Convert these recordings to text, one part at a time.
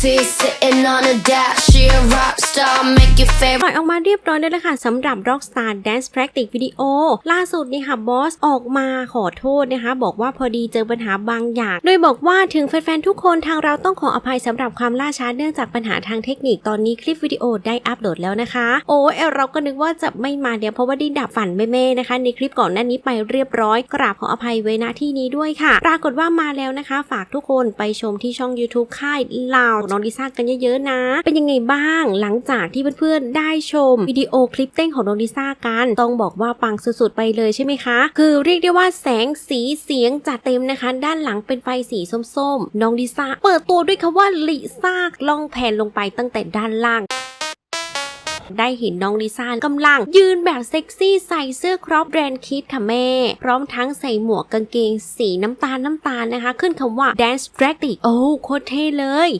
teeth sitting on a dash. She a rock star, make your ปล่ favorite. อยออกมาเรียบร้อยแล้วล่ะค่ะสำหรับ Rockstar Dance Practice Video ล่าสุดนี่ค่ะบอสออกมาขอโทษนะคะ บอกว่าพอดีเจอปัญหาบางอย่าง โดยบอกว่าถึงแฟนๆ ทุกคนทางเราต้องขออภัยสำหรับความล่าช้าเนื่องจากปัญหาทางเทคนิคตอนนี้คลิปวิดีโอได้อัปโหลดแล้วนะคะ โอ้เราก็นึกว่าจะไม่มาเดี๋ยวเพราะว่าได้ดับฝันแม่ๆนะคะ ในคลิปก่อนหน้านี้ไปเรียบร้อย กราบขออภัยไว้ณที่นี้ด้วยค่ะ ปรากฏว่ามาแล้วนะคะ ฝากทุกคนไปชมที่ช่อง YouTube ค่ายลาวน้องลิซ่ากันเยอะๆนะ เป็นยังไงบ้างหลังจากที่เพื่อนๆได้ชมวิดีโอคลิปเต้นของน้องลิซ่ากัน ต้องบอกว่าปังสุดๆไปเลยใช่ไหมคะ คือเรียกได้ว่าแสงสีเสียงจัดเต็มนะคะ ด้านหลังเป็นไฟสีส้มๆ น้องลิซ่าเปิดตัวด้วยคำว่าลิซ่าล่องแผ่นลงไปตั้งแต่ด้านล่าง ได้เห็นน้องลิซ่ากำลัง ยืนแบบเซ็กซี่ใส่เสื้อครอปแบรนด์คิดค่ะแม่ พร้อมทั้งใส่หมวกกางเกงสีน้ำตาลน้ำตาลนะคะ ขึ้นคำว่า Dance d r a g t i c โอ้โคตรเท่เลย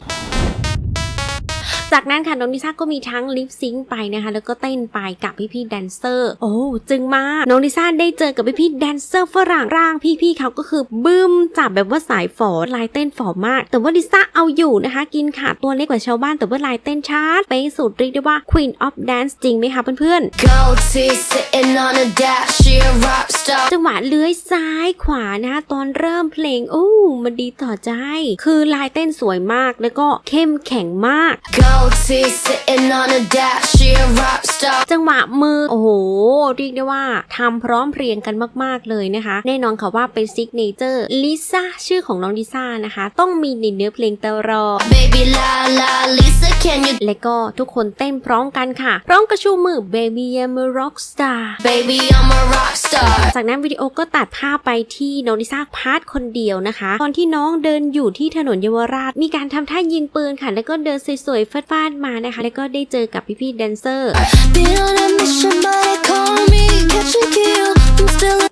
จากนั้นค่ะน้องลิซ่าก็มีทั้งลิปซิงค์ไปนะคะ แล้วก็เต้นไปกับพี่ๆแดนเซอร์ โอ้จึงมากน้องลิซ่าได้เจอกับพี่ๆแดนเซอร์ฝรั่งร่างพี่ๆเขาก็คือบึ้มจับแบบว่าสายฝอลายเต้นฝอมาก แต่ว่าลิซ่าเอาอยู่นะคะ กินขาตัวเล็กกว่าชาวบ้านแต่ว่าลายเต้นชาร์จเป๊ะสุดเรียกได้ว่า Queen of Dance จริงไหมคะเพื่อนๆ Gold teeth sitting on a dash. She a rock star. จังหวะเลื้อยซ้ายขวานะคะตอนเริ่มเพลงโอ้มันดีต่อใจ คือลายเต้นสวยมากแล้วก็เข้มแข็งมาก Gold teeth sitting on a dash. She a rock star. จังหวะมือ โอ้โหเรียกได้ว่าทำพร้อมเพรียงกันมากๆเลยนะคะ แน่นอนค่ะว่าเป็นซิกเนเจอร์ลิซ่าชื่อของน้องลิซ่านะคะ ต้องมีในเนื้อเพลงตลอด Baby la la, Lisa, can you? และก็ทุกคนเต้นพร้อมกันค่ะพร้อมกระชูมือ Baby I'm a rock star Baby, I'm a rock star. จากนั้นวิดีโอก็ตัดภาพไปที่น้องลิซ่าพาร์ทคนเดียวนะคะ ตอนที่น้องเดินอยู่ที่ถนนเยาวราช มีการทำท่ายิงปืนค่ะ แล้วก็เดินสวยๆฟาดมานะคะ แล้วก็ได้เจอกับพี่ๆแดนเซอร์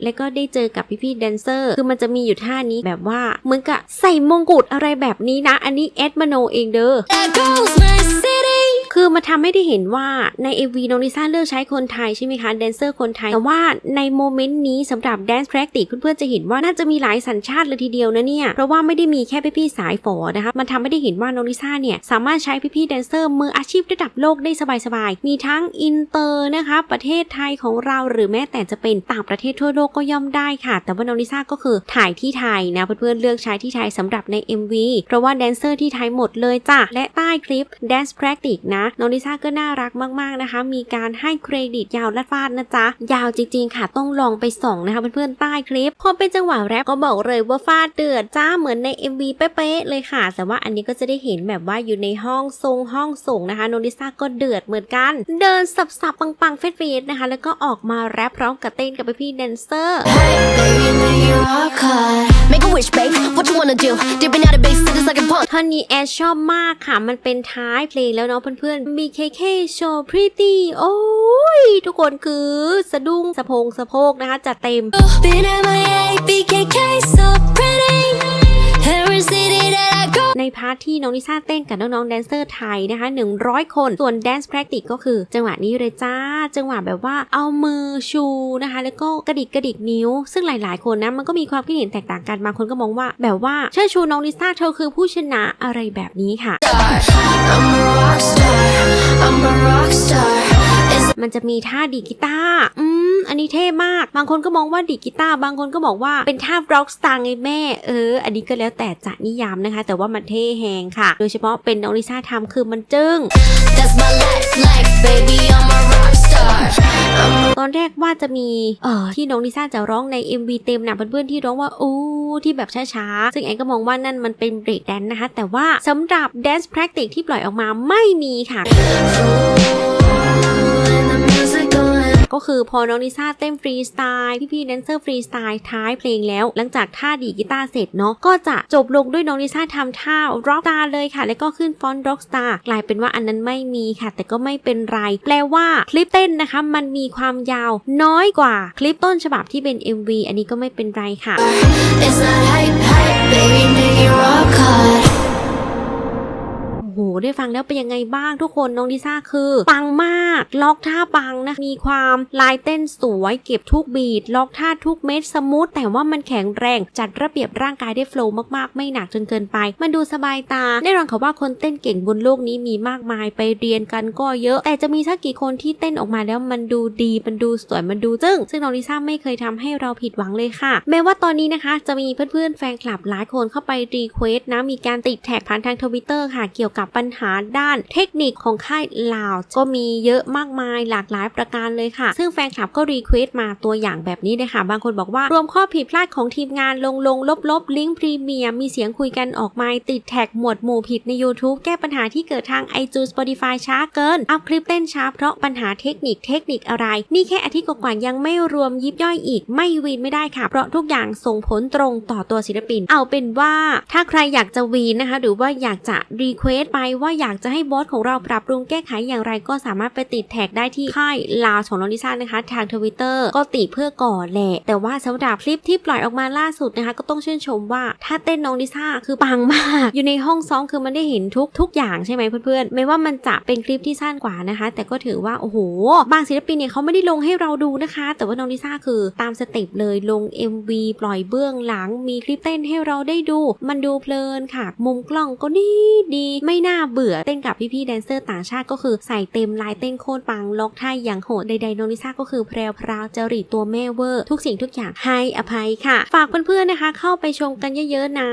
แล้วก็ได้เจอกับพี่ๆแดนเซอร์ คือมันจะมีอยู่ท่านี้แบบว่าเหมือนกับใส่มงกุฎอะไรแบบนี้นะ อันนี้เอดมโนเองเด้อ คือมาทำให้ได้เห็นว่าใน MV น้องลิซ่าเลือกใช้คนไทยใช่ไหมคะแดนเซอร์คนไทย แต่ว่าในโมเมนต์นี้สำหรับ Dance Practice เพื่อนๆจะเห็นว่าน่าจะมีหลายสัญชาติเลยทีเดียวนะเนี่ย เพราะว่าไม่ได้มีแค่พี่ๆสายฝอนะคะ มันทำให้ได้เห็นว่าน้องลิซ่าเนี่ยสามารถใช้พี่ๆแดนเซอร์มืออาชีพระดับโลกได้สบายๆ มีทั้งอินเตอร์นะคะ ประเทศไทยของเราหรือแม้แต่จะเป็นต่างประเทศทั่วโลกก็ย่อมได้ค่ะ แต่ว่าน้องลิซ่าก็คือถ่ายที่ไทยนะเพื่อนๆเลือกใช้ที่ไทยสำหรับใน MV เพราะว่าแดนเซอร์ที่ไทยหมดเลยจ้ะและใต้คลิป Dance Practice นะน้องลิซ่าก็น่ารักมากๆนะคะ มีการให้เครดิตยาวลัดฟาดนะจ๊ะ ยาวจริงๆค่ะ ต้องลองไปส่องนะคะเพื่อนๆใต้คลิป พอเป็นจังหวะแรปก็บอกเลยว่าฟาดเดือดจ้าเหมือนใน MV เป๊ะๆเลยค่ะ แต่ว่าอันนี้ก็จะได้เห็นแบบว่าอยู่ในห้องทรงห้องส่งนะคะ น้องลิซ่าก็เดือดเหมือนกัน เดินสับๆปังๆเฟดๆนะคะ แล้วก็ออกมาแรปพร้อมกับเต้นกับพี่แดนเซอร์ Hey, baby, make a wish, babe. What you wanna do? Dipping out of base to this like a punk. ท่อนนี้แอชชอบมากค่ะ มันเป็นท้ายเพลงแล้วเนาะเพื่อนๆ BKK Show Pretty โอ้ย ทุกคนคือสะดุ้งสะโพงสะโพกนะคะจัดเต็ม BKK so pretty. พาร์ทที่น้องลิซ่าเต้นกับน้องๆแดนเซอร์ไทยนะคะ100 คน ส่วน Dance Practice ก็คือ จังหวะนี้เลยจ้า จังหวะแบบว่าเอามือชูนะคะ แล้วก็กระดิกกระดิกนิ้ว ซึ่งหลาย ๆ คนนะมันก็มีความคิดเห็นแตกต่างกันบางคนก็มองว่า แบบว่าเชิดชูน้องลิซ่าเธอคือผู้ชนะอะไรแบบนี้ค่ะ I'm a rock star. I'm a rock star. มันจะมีท่าดีกีตาร์ นนี้เท่มาก บางคนก็มองว่าดีดกีตาร์บางคนก็บอกว่าเป็นท่าร็อกสตาร์ไงแม่เออ อันนี้ก็แล้วแต่จะนิยามนะคะ แต่ว่ามันเท่แฮงค่ะ โดยเฉพาะเป็นน้องลิซ่าทำคือมันจึ้ง that's my life, life, baby. I'm a rock star. I'm a ตอนแรกว่าจะมีเอ่อที่น้องลิซ่าจะร้องใน MV เต็มนะเพื่อนๆที่ร้องว่าอู้ที่แบบช้าๆ ซึ่งแอนก็มองว่านั่นมันเป็นเบรกแดนนะคะ แต่ว่าสำหรับ Dance Practice ที่ปล่อยออกมาไม่มีค่ะ ก็คือพอน้องลิซ่าเต้นฟรีสไตล์พี่ๆแดนเซอร์ฟรีสไตล์ท้ายเพลงแล้ว หลังจากท่าดีกีตาร์เสร็จเนาะก็จะจบลงด้วยน้องลิซ่าทำท่าร็อกตาร์เลยค่ะ แล้วก็ขึ้นฟอนต์ร็อกสตาร์กลายเป็นว่าอันนั้นไม่มีค่ะ แต่ก็ไม่เป็นไร แปลว่าคลิปเต้นนะคะ มันมีความยาวน้อยกว่าคลิปต้นฉบับที่เป็น MV อันนี้ก็ไม่เป็นไรค่ะ It's not hype, hype, baby. do you rock hard. โหได้ฟังแล้วเป็นยังไงบ้างทุกคนน้องลิซ่าคือ ปังมาก ล็อกท่าปังนะมีความลายเต้นสวยเก็บทุกบีทล็อกท่าทุกเม็ดสมูทแต่ว่ามันแข็งแรงจัดระเบียบร่างกายได้โฟล์มากๆ ไม่หนักจนเกินไป มันดูสบายตาแน่นอนค่ะว่าคนเต้นเก่งบนโลกนี้มีมากมายไปเรียนกันก็เยอะ แต่จะมีสักกี่คนที่เต้นออกมาแล้วมันดูดีมันดูสวยมันดูจึ้งซึ่งน้องลิซ่าไม่เคยทำให้เราผิดหวังเลยค่ะ แม้ว่าตอนนี้นะคะ จะมีเพื่อนๆแฟนคลับหลายคนเข้าไปรีเควสต์นะมีการติดแท็กผ่านทางทวิตเตอร์ค่ะเกี่ยวกับปัญหาด้านเทคนิคของค่ายลาว ก็มีเยอะมากมายหลากหลายประการเลยค่ะ ซึ่งแฟนคลับก็รีเควสต์มาตัวอย่างแบบนี้เลยค่ะ บางคนบอกว่ารวมข้อผิดพลาดของทีมงานลงลงลบลบลิงก์พรีเมียมมีเสียงคุยกันออกมาติดแท็กหมวดหมู่ผิดใน YouTube แก้ปัญหาที่เกิดทาง iTunes Spotify ช้าเกิน อัพคลิปเต้นช้าเพราะปัญหาเทคนิคเทคนิคอะไร นี่แค่อาทิตย์กว่าๆยังไม่รวมยิบย่อยอีกไม่วีนไม่ได้ค่ะ เพราะทุกอย่างส่งผลตรงต่อตัวศิลปิน เอาเป็นว่าถ้าใครอยากจะวีนนะคะ หรือว่าอยากจะรีเควสไปว่าอยากจะให้บอสของเราปรับปรุงแก้ไขอย่างไรก็สามารถไปติดแท็กได้ที่ค่ายลาวของน้องลิซ่านะคะทางทวิตเตอร์ก็ติเพื่อก่อนแหละแต่ว่าสำหรับคลิปที่ปล่อยออกมาล่าสุดนะคะ ก็ต้องชื่นชมว่าถ้าเต้นน้องลิซ่าคือปังมาก อยู่ในห้องซ้อมคือมันได้เห็นทุกทุกอย่างใช่ไหมเพื่อนๆไม่ว่ามันจะเป็นคลิปที่สั้นกว่านะคะ แต่ก็ถือว่าโอ้โหบางศิลปินเนี่ยเขาไม่ได้ลงให้เราดูนะคะ แต่ว่าน้องลิซ่าคือตามสเต็ปเลยลง MV ปล่อยเบื้องหลังมีคลิปเต้นให้เราได้ดู มันดูเพลินค่ะ มุมกล้องก็ดีดีไม่น่าเบื่อเต้นกับพี่ๆแดนเซอร์ต่างชาติก็คือใส่เต็มลายเต้นโคตรปังล็อกท่าอย่างโหดใดๆน้องลิซ่าก็คือแพรวพราวจริตตัวแม่เวอร์ ทุกสิ่งทุกอย่างให้อภัยค่ะ ฝากเพื่อนๆนะคะ เข้าไปชมกันเยอะๆนะ